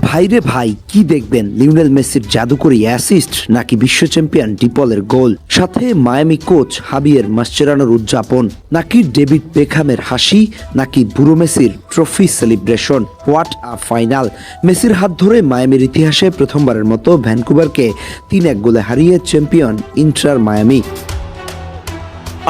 ভাইরে ভাই, কি দেখবেন? লিওনেল মেসির জাদুকরি অ্যাসিস্ট নাকি বিশ্ব চ্যাম্পিয়ন ডিপলের গোল? সাথে মায়ামি কোচ হাবিয়ের মাসচেরানোর উদযাপন? নাকি ডেভিড বেখামের হাসি? নাকি বুড়ো মেসির trophy celebration what a final মেসির হাত ধরে মায়ামির ইতিহাসে প্রথমবারের মতো ভ্যানকুভারকে তিন এক গোলে হারিয়ে চ্যাম্পিয়ন ইন্টার মায়ামি।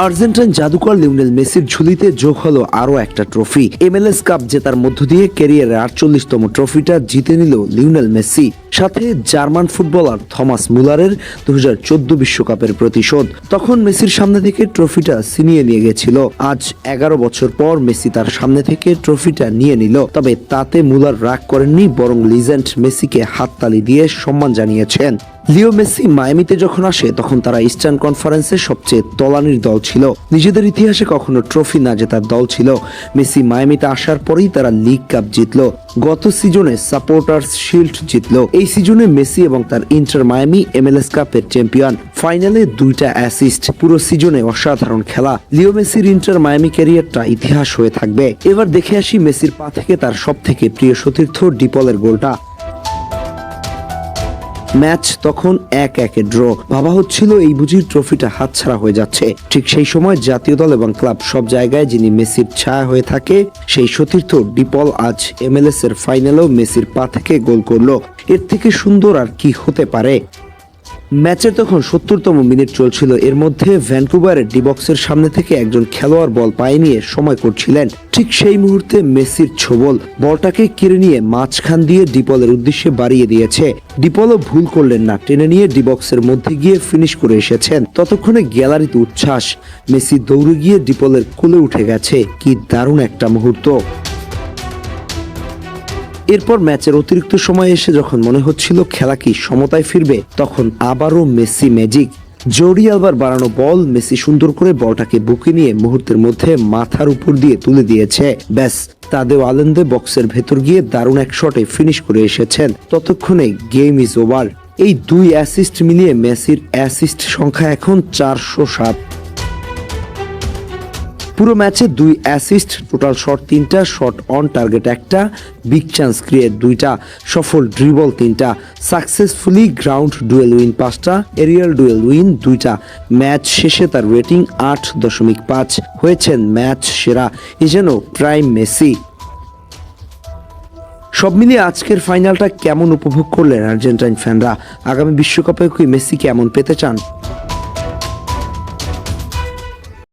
আর্জেন্টাইন জাদুকর লিওনেল মেসির ঝুলিতে যোগ হলো আরও একটা ট্রফি। এমএলএস কাপ জেতার মধ্য দিয়ে ক্যারিয়ারের আটচল্লিশতম ট্রফিটা জিতে নিল লিওনেল মেসি। সাথে জার্মান ফুটবলার থমাস মুলারের দু হাজার চোদ্দ বিশ্বকাপের প্রতিশোধ। তখন মেসির সামনে থেকে ট্রফিটা ছিনিয়ে নিয়ে গেছিল। আজ এগারো বছর পর মেসি তার সামনে থেকে ট্রফিটা নিয়ে নিল। তবে তাতে মুলার রাগ করেননি, বরং লিজেন্ড মেসিকে হাততালি দিয়ে সম্মান জানিয়েছেন। লিও মেসি মায়ামিতে যখন আসে, তখন তারা ইস্টার্ন কনফারেন্সের সবচেয়ে তলানির দল ছিল। নিজেদের ইতিহাসে কখনো ট্রফি না জেতার দল ছিল। মেসি মায়ামিতে আসার পরেই তারা লিগ কাপ জিতলো। গত সিজনে সাপোর্টার্স শিল্ড জিতলো। এই সিজনে মেসি এবং তার ইন্টার মায়ামি এমএলএস কাপের চ্যাম্পিয়ন। ফাইনালে দুইটা অ্যাসিস্ট। পুরো সিজনে অসাধারণ খেলা। লিও মেসির ইন্টার মায়ামি ক্যারিয়ারটা ইতিহাস হয়ে থাকবে। এবার দেখে আসি মেসির পা থেকে তার সব থেকে প্রিয় সতীর্থ ডিপলের গোলটা। ম্যাচ তখন এক একে ড্র। ভাবা হচ্ছিল এই বুঝি ট্রফিটা হাতছাড়া হয়ে যাচ্ছে। ঠিক সেই সময় জাতীয় দল এবং ক্লাব সব জায়গায় যিনি মেসির ছায়া হয়ে থাকে, সেই সতীর্থ ডিপল আজ এমএলএস এর ফাইনালেও মেসির পা থেকে গোল করল। এর থেকে সুন্দর আর কি হতে পারে? ম্যাচের তখন সত্তরতম মিনিট চলছিল। এর মধ্যে ভ্যানকুভারের ডিবক্সের সামনে থেকে একজন খেলোয়াড় বল পায়ে নিয়ে সময় করছিলেন। ঠিক সেই মুহূর্তে মেসির ছোবল বলটাকে কেড়ে নিয়ে মাঝখান দিয়ে ডিপলের উদ্দেশ্যে বাড়িয়ে দিয়েছে। ডিপলও ভুল করলেন না, টেনে নিয়ে ডিবক্সের মধ্যে গিয়ে ফিনিশ করে এসেছেন। ততক্ষণে গ্যালারিতে উচ্ছ্বাস। মেসি দৌড়ে গিয়ে ডিপলের কোলে উঠে গেছে। কি দারুণ একটা মুহূর্ত। এরপর ম্যাচের অতিরিক্ত সময় এসে যখন মনে হচ্ছিল খেলা কি সমতায় ফিরবে, তখন আবারও মেসি ম্যাজিক। জোরি আলবার বাড়ানো বল মেসি সুন্দর করে বলটাকে বুকে নিয়ে মুহূর্তের মধ্যে মাথার উপর দিয়ে তুলে দিয়েছে। ব্যাস, তাদেও আলেন্দে বক্সের ভেতর গিয়ে দারুণ এক শটে ফিনিশ করে এসেছেন। ততক্ষণে গেম ইজ ওভার। এই দুই অ্যাসিস্ট মিলিয়ে মেসির অ্যাসিস্ট সংখ্যা এখন চারশো সাত। পুরো ম্যাচে দুই অ্যাসিস্ট টোটাল শট তিনটা শট অন টার্গেট একটা বিগ চান্স ক্রিয়েট দুইটা, সফল ড্রিবল তিনটা সাকসেসফুলি গ্রাউন্ড ডুয়েল উইন পাঁচটা এরিয়াল ডুয়েল উইন দুইটা। ম্যাচ শেষে তার রেটিং আট দশমিক পাঁচ। হয়েছেন ম্যাচ সেরা, এ যেন প্রাইম মেসি। সব মিলিয়ে আজকের ফাইনালটা কেমন উপভোগ করলেন আর্জেন্টাইন ফ্যানরা? আগামী বিশ্বকাপে কি মেসি কেমন পেতে চান?